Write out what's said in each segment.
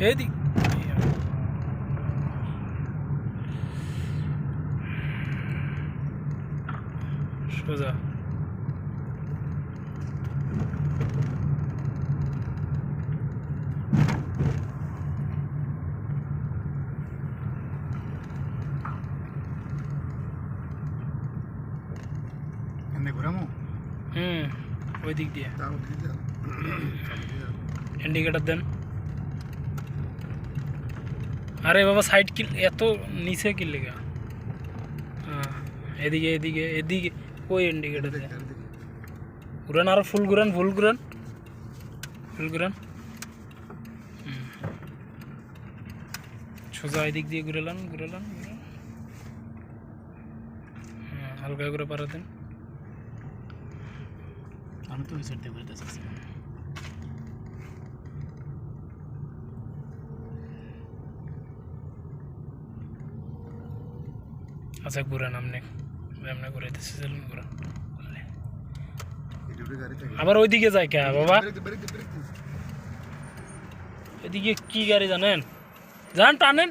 এদিক সোজা এনে ঘুরামো হুম ওই দিক দিয়ে তাও দিয়ে দাও ইন্ডিকেটার দেন আরে বাবা সাইড কিল এত নিচে কিল লেগা। এদিকে এদিকে এদিকে, ওই ইন্ডিকেটার ঘুরান আরও ফুল ঘুরান ফুল ঘুরান। ফুল ঘুরান। সোজা এদিক দিয়ে ঘুরালাম ঘুরালাম হালকা করে পারাতেন আমি তো ওই সাইড দিয়ে আচ্ছা ঘুরান আপনি এমনি ঘুরাইতেছে চলুন ঘুরান আবার ওইদিকে যায় কে, বাবা? এদিকে কি গাড়ি জানেন? যান টানেন?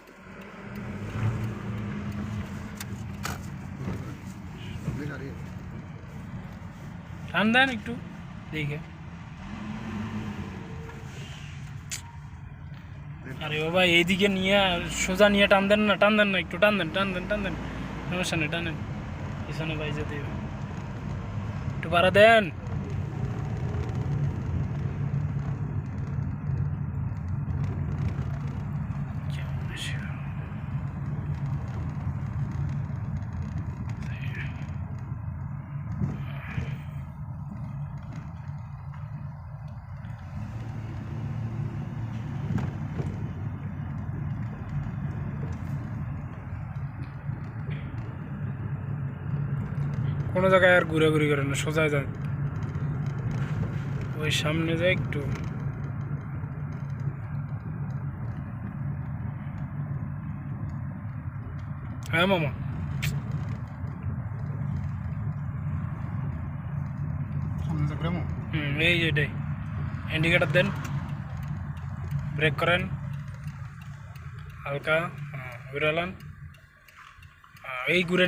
টান দেন একটু, দেখে। আরে বাবা, এইদিকে নিয়ে সোজা নিয়ে টান দেন না, টান দেন না, একটু টান দেন টান দেন টান দেন। সমস্যা নেই টানেন পিছনে বাইজে দেবে একটু পাড়া দেন। কোনো জায়গায় আর ঘুরাঘুরি করে না সোজা যান ওই সামনে যায় একটু। হ্যাঁ মামা। হুম এই যে এটাই। ইন্ডিকেটার দেন। ব্রেক করেন। হালকা ঘুরালান। এই ঘুরে